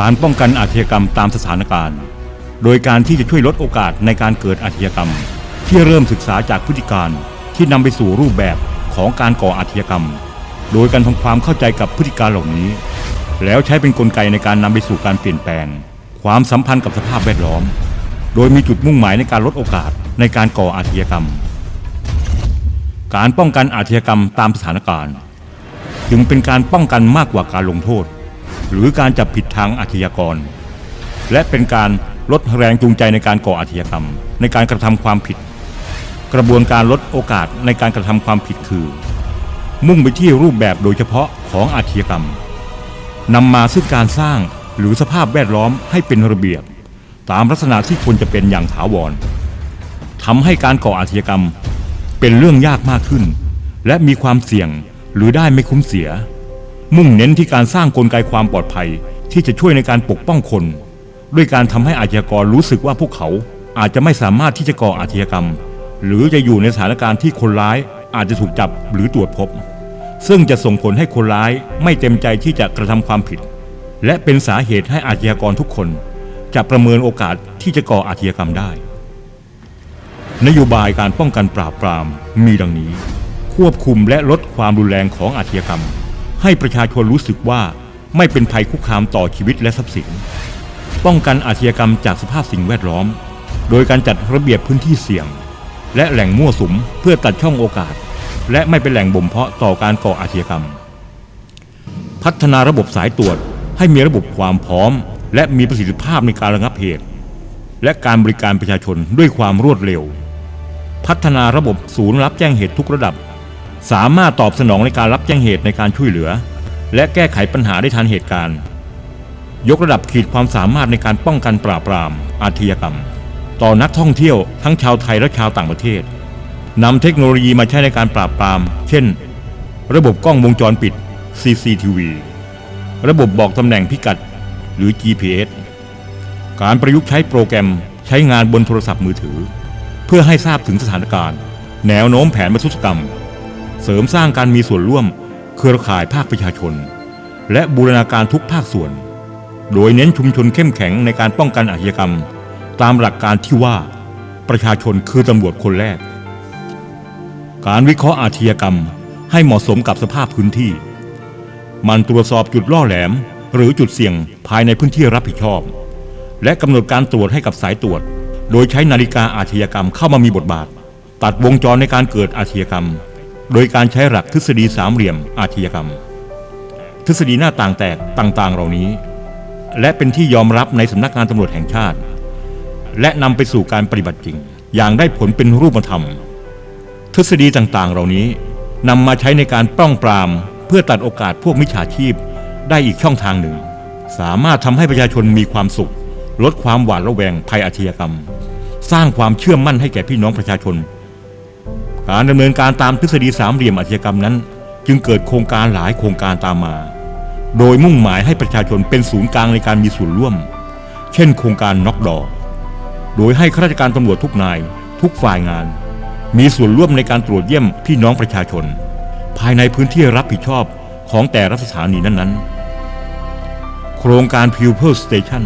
การป้องกันอาชญากรรมตามสถานการณ์ โดยการที่จะช่วยลดโอกาสในการเกิดอาชญากรรม ที่เริ่มศึกษาจากพฤติการที่นำไปสู่รูปแบบของการก่ออาชญากรรม โดยการทำความเข้าใจกับพฤติการเหล่านี้ แล้วใช้เป็นนกลไกในการนำไปสู่การเปลี่ยนแปลง ความสัมพันธ์กับสภาพแวดล้อม โดยมีจุดมุ่งหมายในการลดโอกาสในการก่ออาชญากรรม การป้องกันอาชญากรรมตามสถานการณ์ จึงเป็นการป้องกันมากกว่าการลงโทษ หรือการจับผิดทางอาชญากร และเป็นการลดแรงจูงใจในการก่ออาชญากรรม ในการกระทำความผิด กระบวนการลดโอกาสในการกระทำความผิดคือ มุ่งไปที่รูปแบบโดยเฉพาะของอาชญากรรมนำมาซึ่งการสร้างหรือสภาพแวดล้อมให้เป็นระเบียบ ตามลักษณะที่ควรจะเป็นอย่างถาวรทำให้การก่ออาชญากรรม เป็นเรื่องยากมากขึ้น และมีความเสี่ยงหรือได้ไม่คุ้มเสีย มุ่งเน้นที่การสร้างกลไกความปลอดภัยที่จะช่วยในการปกป้องคน ด้วยการทำให้อาชญากรรู้สึกว่าพวกเขาอาจจะไม่สามารถที่จะก่ออาชญากรรม หรือจะอยู่ในสถานการณ์ที่คนร้ายอาจจะถูกจับหรือตรวจพบ ซึ่งจะส่งผลให้คนร้ายไม่เต็มใจที่จะกระทำความผิด และเป็นสาเหตุให้อาชญากรทุกคน จะประเมินโอกาสที่จะก่ออาชญากรรมได้ นโยบายการป้องกันปราบปรามมีดังนี้ ควบคุมและลดความรุนแรงของอาชญากรรม ให้ประชาชนรู้สึกว่าไม่เป็นภัยคุกคามต่อชีวิตและทรัพย์สิน ป้องกันอาชญากรรมจากสภาพสิ่งแวดล้อม โดยการจัดระเบียบพื้นที่เสี่ยง และแหล่งมั่วสุมเพื่อตัดช่องโอกาส และไม่เป็นแหล่งบ่มเพาะต่อการก่ออาชญากรรม พัฒนาระบบสายตรวจให้มีระบบความพร้อม และมีประสิทธิภาพในการระงับเหตุ และการบริการประชาชนด้วยความรวดเร็ว พัฒนาระบบศูนย์รับแจ้งเหตุทุกระดับ สามารถตอบสนองในการรับแจ้งเหตุในการช่วยเหลือ และแก้ไขปัญหาได้ทันเหตุการณ์ ยกระดับขีดความสามารถในการป้องกันปราบปราม อาชญากรรม ต่อนักท่องเที่ยวทั้งชาวไทยและชาวต่างประเทศนำเทคโนโลยีมาใช้ในการปราบปราม เช่น ระบบกล้องวงจรปิด CCTV ระบบบอกตำแหน่งพิกัด หรือ GPS การประยุกต์ใช้โปรแกรมใช้งานบนโทรศัพท์มือถือ เพื่อให้ทราบถึงสถานการณ์ แนวโน้มแผนบรรทุกรรม เสริมสร้างการมีส่วนร่วม เครือข่ายภาคประชาชน และบูรณาการทุกภาคส่วน โดยเน้นชุมชนเข้มแข็งในการป้องกันอาชญากรรม ตามหลักการที่ว่า ประชาชนคือตำรวจคนแรก การวิเคราะห์อาชญากรรมให้เหมาะสมกับสภาพพื้นที่ มันตรวจสอบจุดล่อแหลม หรือจุดเสี่ยงภายในพื้นที่รับผิดชอบ และกำหนดการตรวจให้กับสายตรวจ โดยใช้นาฬิกาอาชญากรรมเข้ามามีบทบาท ตัดวงจรในการเกิดอาชญากรรม โดยการใช้หลักทฤษฎีสามเหลี่ยมอาชญากรรม ทฤษฎีหน้าต่างแตกต่างๆ เหล่านี้ และเป็นที่ยอมรับในสำนักงานตำรวจแห่งชาติ และนำไปสู่การปฏิบัติจริง อย่างได้ผลเป็นรูปธรรม ทฤษฎีต่างๆ เหล่านี้นำมาใช้ในการป้องปราม เพื่อตัดโอกาสพวกมิจฉาชีพได้อีกช่องทางหนึ่ง สามารถทำให้ประชาชนมีความสุข ลดความหวาดระแวงภัยอาชญากรรม สร้างความเชื่อมั่นให้แก่พี่น้องประชาชน การดำเนินการตามทฤษฎีสามเหลี่ยมอาชญากรรมนั้น จึงเกิดโครงการหลายโครงการตามมา โดยมุ่งหมายให้ประชาชนเป็นศูนย์กลางในการมีส่วนร่วม เช่น โครงการน็อกดอโดยให้ข้าราชการตำรวจทุกนาย ทุกฝ่ายงาน มีส่วนร่วมในการตรวจเยี่ยมพี่น้องประชาชน ภายในพื้นที่รับผิดชอบของแต่ละสถานีนั้น ๆ โครงการ Pupil Station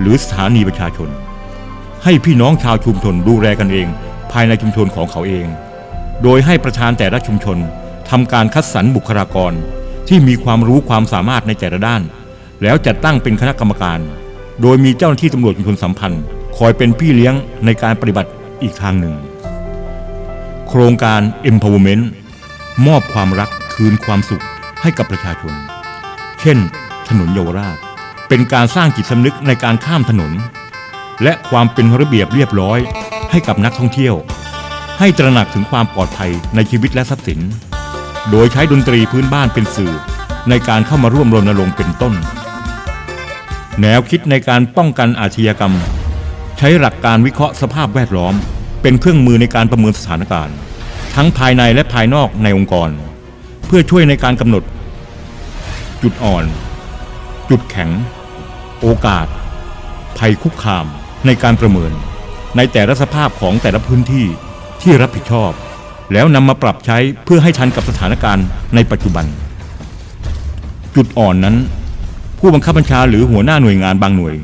หรือสถานีประชาชน ให้พี่น้องชาวชุมชนดูแลกันเอง ภายในชุมชนของเขาเอง โดยให้ประธานแต่ละชุมชนทำการคัดสรรบุคลากร ที่มีความรู้ความสามารถในแต่ละด้าน แล้วจัดตั้งเป็นคณะกรรมการ โดยมีเจ้าหน้าที่ตำรวจชุมชนสัมพันธ์ คอยเป็นพี่เลี้ยงในการปฏิบัติอีกทางหนึ่ง โครงการ Empowerment มอบความรักคืนความสุขให้กับประชาชน เช่น ถนนเยาวราช เป็นการสร้างจิตสำนึกในการข้ามถนน และความเป็นระเบียบเรียบร้อยให้กับนักท่องเที่ยว ให้ตระหนักถึงความปลอดภัยในชีวิตและทรัพย์สิน โดยใช้ดนตรีพื้นบ้านเป็นสื่อ ในการเข้ามาร่วมรณรงค์เป็นต้น แนวคิดในการป้องกันอาชญากรรม ใช้หลักการวิเคราะห์สภาพแวดล้อม เป็นเครื่องมือในการประเมินสถานการณ์ ทั้งภายในและภายนอกในองค์กร เพื่อช่วยในการกำหนด จุดอ่อน จุดแข็ง โอกาส ภัยคุกคามในการประเมิน ในแต่ละสภาพของแต่ละพื้นที่ ที่รับผิดชอบ แล้วนำมาปรับใช้เพื่อให้ทันกับสถานการณ์ในปัจจุบัน จุดอ่อนนั้น ผู้บังคับบัญชาหรือหัวหน้าหน่วยงานบางหน่วย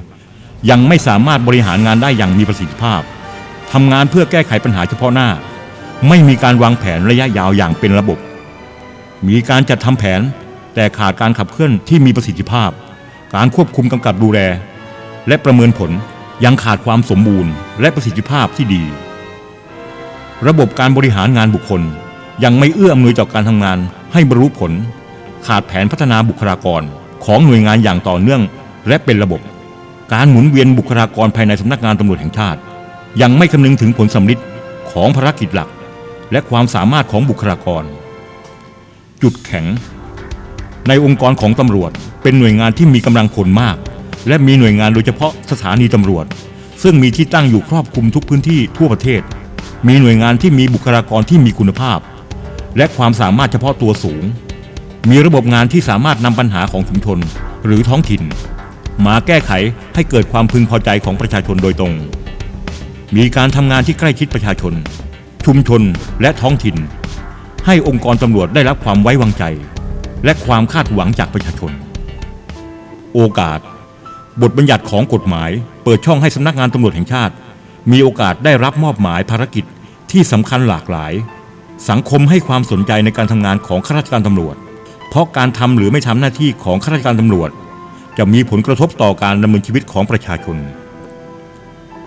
ยังไม่สามารถบริหารงานได้อย่างมีประสิทธิภาพทำงานเพื่อแก้ไขปัญหาเฉพาะหน้า ไม่มีการวางแผนระยะยาวอย่างเป็นระบบ มีการจัดทำแผน แต่ขาดการขับเคลื่อนที่มีประสิทธิภาพ การควบคุมกำกับดูแล และประเมินผลยังขาดความสมบูรณ์และประสิทธิภาพที่ดี ระบบการบริหารงานบุคคล ยังไม่เอื้ออำนวยต่อการทำงานให้บรรลุผล ขาดแผนพัฒนาบุคลากรของหน่วยงานอย่างต่อเนื่องและเป็นระบบ การหมุนเวียนบุคลากรภายในสำนักงานตำรวจแห่งชาติ ยังไม่คำนึงถึงผลสำลิดของภารกิจหลัก และความสามารถของบุคลากร จุดแข็ง ในองค์กรของตำรวจ เป็นหน่วยงานที่มีกำลังคนมาก และมีหน่วยงานโดยเฉพาะสถานีตำรวจ ซึ่งมีที่ตั้งอยู่ครอบคลุมทุกพื้นที่ทั่วประเทศ มีหน่วยงานที่มีบุคลากรที่มีคุณภาพ และความสามารถเฉพาะตัวสูง มีระบบงานที่สามารถนำปัญหาของชุมชนหรือท้องถิ่น มาแก้ไขให้เกิดความพึงพอใจของประชาชนโดยตรง มีการทำงานที่ใกล้ชิดประชาชน ชุมชนและท้องถิ่น ให้องค์กรตำรวจได้รับความไว้วางใจ และความคาดหวังจากประชาชน โอกาส บทบัญญัติของกฎหมาย เปิดช่องให้สำนักงานตำรวจแห่งชาติ มีโอกาสได้รับมอบหมายภารกิจที่สำคัญหลากหลาย สังคมให้ความสนใจในการทำงานของข้าราชการตำรวจ เพราะการทำหรือไม่ทำหน้าที่ของข้าราชการตำรวจ จะมีผลกระทบต่อการดำเนินชีวิตของประชาชน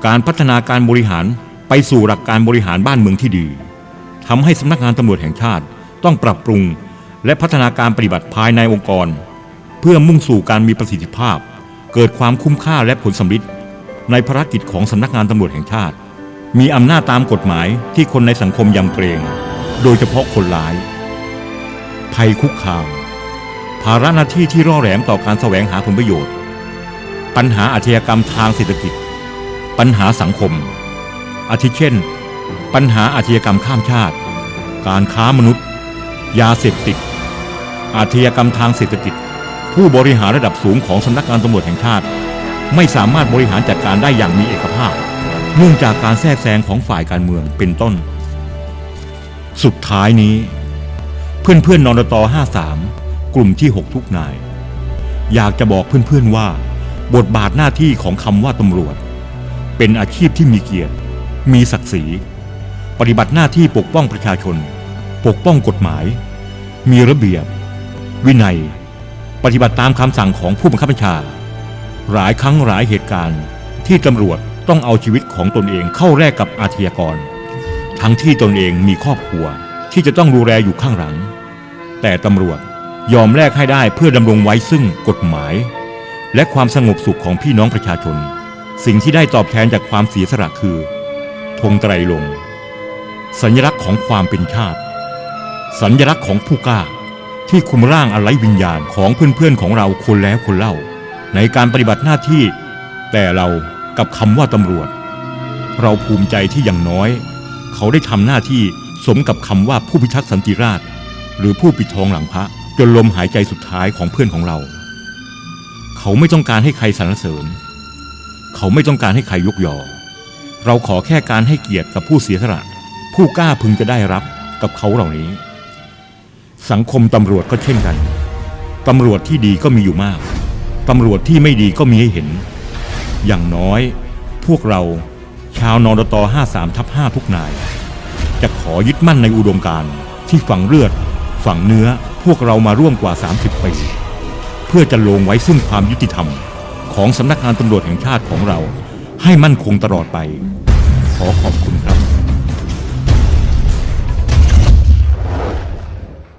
การพัฒนาการบริหารไปสู่หลักการบริหารบ้านเมืองที่ดีทำให้สำนักงานตำรวจแห่งชาติต้องปรับปรุง และพัฒนาการปฏิบัติภายในองค์กร เพื่อมุ่งสู่การมีประสิทธิภาพ เกิดความคุ้มค่าและผลสำลิด ในภารกิจของสำนักงานตำรวจแห่งชาติ มีอำนาจตามกฎหมายที่คนในสังคมยำเกรง โดยเฉพาะคนร้าย ภัยคุกคาม ภาระหน้าที่ที่ร่อแหลมต่อการแสวงหาผลประโยชน์ ปัญหาอาชญากรรมทางเศรษฐกิจ ปัญหาสังคม อาทิเช่น ปัญหาอาชญากรรมข้ามชาติ การค้ามนุษย์ ยาเสพติด อาชญากรรมทางเศรษฐกิจ ผู้บริหารระดับสูงของสำนักงานตำรวจแห่งชาติ ไม่สามารถบริหารจัดการได้อย่างมีเอกภาพ เนื่องจากการแทรกแซงของฝ่ายการเมืองเป็นต้น สุดท้ายนี้ เพื่อนเพื่อนๆนรต53 กลุ่มที่ 6 ทุกนาย อยากจะบอกเพื่อนๆว่า บทบาทหน้าที่ของคำว่าตำรวจ เป็นอาชีพที่มีเกียรติ มีศักดิ์ศรี ปฏิบัติหน้าที่ปกป้องประชาชน ปกป้องกฎหมาย มีระเบียบ วินัย ปฏิบัติตามคำสั่งของผู้บังคับบัญชา หลายครั้งหลายเหตุการณ์ ที่ตำรวจต้องเอาชีวิตของตนเองเข้าแลกกับอาชญากร ทั้งที่ตนเองมีครอบครัวที่จะต้องดูแลอยู่ข้างหลัง แต่ตำรวจยอมแลกให้ได้เพื่อดำรงไว้ซึ่งกฎหมาย และความสงบสุขของพี่น้องประชาชน สิ่งที่ได้ตอบแทนจากความเสียสละคือธงไตรลง สัญลักษณ์ของความเป็นชาติ สัญลักษณ์ของผู้กล้าที่คุมร่างอะไรวิญญาณของเพื่อนๆของเราคนแล้วคนเล่า ในการปฏิบัติหน้าที่ แต่เรากับคำว่าตำรวจ เราภูมิใจที่อย่างน้อย เขาได้ทำหน้าที่สมกับคำว่าผู้พิทักษ์สันติราษฎร์หรือผู้ปิดทองหลังพระจนลมหายใจสุดท้ายของเพื่อนของเรา เขาไม่ต้องการให้ใครสรรเสริญ เขาไม่ต้องการให้ใครยกยอ เราขอแค่การให้เกียรติกับผู้เสียสละผู้กล้าพึงจะได้รับกับเขาเหล่านี้ สังคมตำรวจก็เช่นกัน ตำรวจที่ดีก็มีอยู่มาก ตำรวจที่ไม่ดีก็มีให้เห็น อย่างน้อย พวกเราชาวนรต53ทับ5ทุกนาย จะขอยึดมั่นในอุดมการณ์ที่ฝังเลือด ฝังเนื้อพวกเรามาร่วมกว่า 30 ปี เพื่อจะลงไว้ซึ่งความยุติธรรม ของสำนักงานตำรวจแห่งชาติของเรา ให้มั่นคงตลอดไป ขอขอบคุณ